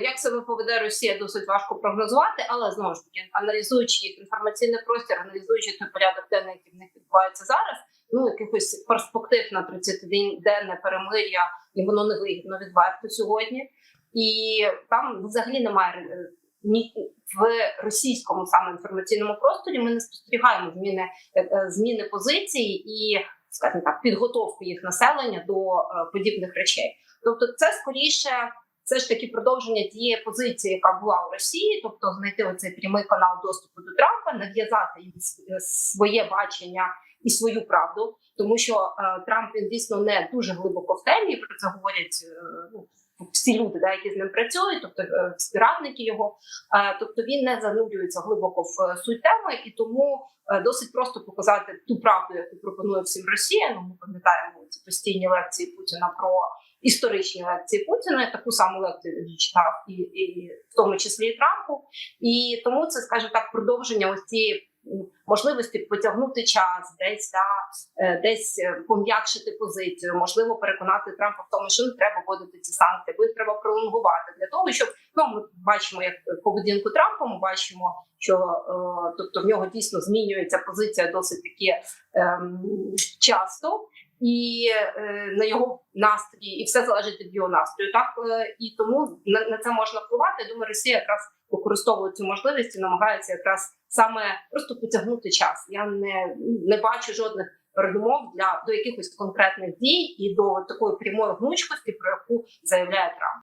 Як себе поведе Росія, досить важко прогнозувати, але знову ж таки, аналізуючи їх інформаційний простір, аналізуючи той порядок денний, який в них відбувається зараз, ну якихось перспектив на 30 денне перемир'я, і воно не вигідно відверто сьогодні. І там взагалі немає е, ні в російському саме інформаційному просторі. Ми не спостерігаємо зміни е, е, зміни позиції і, скажімо так, підготовку їх населення до подібних речей. Тобто, це скоріше. Це ж таки продовження тієї позиції, яка була у Росії, тобто знайти оцей прямий канал доступу до Трампа, нав'язати їм своє бачення і свою правду, тому що е, Трамп він дійсно не дуже глибоко в темі. Про це говорять е, ну, всі люди, да, які з ним працюють, тобто е, співрадники його. Е, тобто він не занурюється глибоко в е, суть теми, і тому е, досить просто показати ту правду, яку пропонує всім Росія. Ну ми пам'ятаємо ці постійні лекції Путіна про історичні лекції Путіна. Таку саму лекцію він читав і, і в тому числі і Трампу. І тому це, скажімо так, продовження ось цієї можливості потягнути час, десь да, е, десь е, пом'якшити позицію, можливо, переконати Трампа в тому, що не треба вводити ці санкції, бо їх треба пролонгувати для того, щоб ну ми бачимо як поведінку Трампа. Ми бачимо, що е, тобто в нього дійсно змінюється позиція досить таки ем, часто. І е, на його настрій, і все залежить від його настрою. Так е, і тому на, на це можна впливати. Думаю, Росія якраз використовує цю можливість і намагається якраз саме просто потягнути час. Я не, не бачу жодних передумов для до якихось конкретних дій і до такої прямої гнучкості, про яку заявляє Трамп.